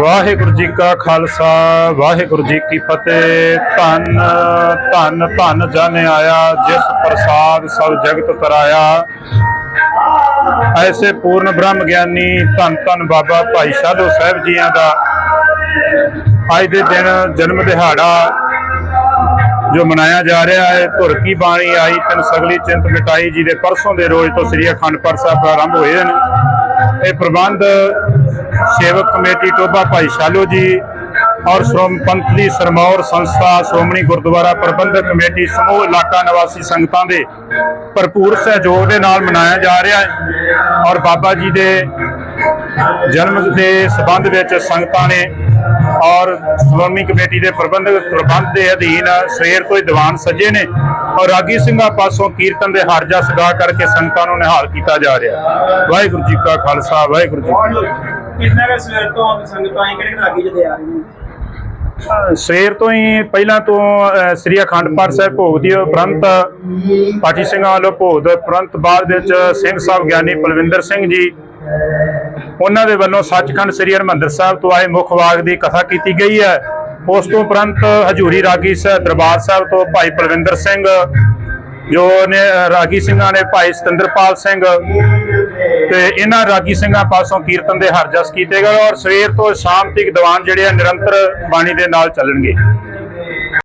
ਵਾਹਿਗੁਰੂ ਜੀ ਕਾ ਖਾਲਸਾ, ਵਾਹਿਗੁਰੂ ਜੀ ਕੀ ਫਤਿਹ। ਧੰਨ ਧੰਨ ਧੰਨ ਜਨ ਆਇਆ, ਜਿਸ ਪ੍ਰਸਾਦ ਸਭ ਜਗਤ ਤਰਾਇਆ। ਐਸੇ ਪੂਰਨ ਬ੍ਰਹਮ ਗਿਆਨੀ ਧੰਨ ਧੰਨ ਬਾਬਾ ਭਾਈ ਸਾਧੂ ਸਾਹਿਬ ਜੀਆਂ ਦਾ ਅੱਜ ਦੇ ਦਿਨ ਜਨਮ ਦਿਹਾੜਾ ਜੋ ਮਨਾਇਆ ਜਾ ਰਿਹਾ ਹੈ, ਧੁਰ ਕੀ ਬਾਣੀ ਆਈ, ਤਨ ਸਗਲੀ ਚਿੰਤ ਮਿਟਾਈ ਜੀ ਦੇ ਪਰਸੋਂ ਦੇ ਰੋਜ਼ ਤੋਂ ਸ੍ਰੀ ਅਖੰਡ ਪਾਠ ਸਾਹਿਬ ਪ੍ਰਾਰੰਭ ਹੋਏ ਹਨ। ਇਹ ਪ੍ਰਬੰਧ ਸੇਵਕ ਕਮੇਟੀ ਟੋਬਾ ਭਾਈ ਸ਼ਾਲੋ ਜੀ ਔਰ ਸ਼੍ਰੋਮ ਪੰਥਲੀ ਸਰਮੌਰ ਸੰਸਥਾ ਸ਼੍ਰੋਮਣੀ ਗੁਰਦੁਆਰਾ ਪ੍ਰਬੰਧਕ ਕਮੇਟੀ ਸਮੂਹ ਇਲਾਕਾ ਨਿਵਾਸੀ ਸੰਗਤਾਂ ਦੇ ਭਰਪੂਰ ਸਹਿਯੋਗ ਦੇ ਨਾਲ ਮਨਾਇਆ ਜਾ ਰਿਹਾ ਹੈ ਔਰ ਬਾਬਾ ਜੀ ਦੇ ਜਨਮ ਦੇ ਸਬੰਧ ਵਿੱਚ ਸੰਗਤਾਂ ਨੇ ਔਰ ਸ਼੍ਰੋਮਣੀ ਕਮੇਟੀ ਦੇ ਪ੍ਰਬੰਧਕ ਪ੍ਰਬੰਧ ਦੇ ਅਧੀਨ ਸਵੇਰ ਤੋਂ ਹੀ ਦੀਵਾਨ ਸੱਜੇ ਨੇ ਔਰ ਰਾਗੀ ਸਿੰਘਾਂ ਪਾਸੋਂ ਕੀਰਤਨ ਦੇ ਹਰ ਜਸ ਗਾ ਕਰਕੇ ਸੰਗਤਾਂ ਨੂੰ ਨਿਹਾਲ ਕੀਤਾ ਜਾ ਰਿਹਾ ਵਾਹਿਗੁਰੂ ਜੀ ਕਾ ਖਾਲਸਾ ਵਾਹਿਗੁਰੂ ਜੀ ਕਿੰਨਾ ਸਵੇਰ ਤੋਂ ਸੰਗਤਾਂ? ਕਿਹੜੇ ਕਿਹੜੇ ਰਾਗੀ ਜਦੇ ਆ ਰਹੀਆਂ ਸਵੇਰ ਤੋਂ ਹੀ ਪਹਿਲਾਂ ਤੋਂ ਸ੍ਰੀ ਅਖੰਡ ਪਾਠ ਸਾਹਿਬ ਭੋਗ ਦੀ ਉਪਰੰਤ ਪਾਠੀ ਸਿੰਘਾਂ ਵੱਲੋਂ ਭੋਗ ਦੇ ਉਪਰੰਤ ਬਾਅਦ ਵਿੱਚ ਸਿੰਘ ਸਾਹਿਬ ਗਿਆਨੀ ਪਲਵਿੰਦਰ ਸਿੰਘ ਜੀ ਉਹਨਾਂ ਦੇ ਵੱਲੋਂ ਸੱਚਖੰਡ ਸ੍ਰੀ ਹਰਿਮੰਦਰ ਸਾਹਿਬ ਤੋਂ ਆਏ ਮੁੱਖ ਵਾਗ ਦੀ ਕਥਾ ਕੀਤੀ ਗਈ ਹੈ। ਉਸ ਤੋਂ ਉਪਰੰਤ ਹਜੂਰੀ ਰਾਗੀ ਸਾਹਿਬ ਦਰਬਾਰ ਸਾਹਿਬ ਤੋਂ ਭਾਈ ਪਲਵਿੰਦਰ ਸਿੰਘ, ਜੋ ਨੇ ਰਾਗੀ ਸਿੰਘਾਂ ਨੇ ਭਾਈ ਸਤਿੰਦਰਪਾਲ ਸਿੰਘ ਤੇ ਇਹਨਾਂ ਰਾਗੀ ਸਿੰਘਾਂ ਪਾਸੋਂ ਕੀਰਤਨ ਦੇ ਹਰ ਜਸ ਕੀਤੇ ਗਏ ਔਰ ਸਵੇਰ ਤੋਂ ਸ਼ਾਮ ਤੱਕ ਦੀਵਾਨ ਜਿਹੜੇ ਆ ਨਿਰੰਤਰ ਬਾਣੀ ਦੇ ਨਾਲ ਚੱਲਣਗੇ।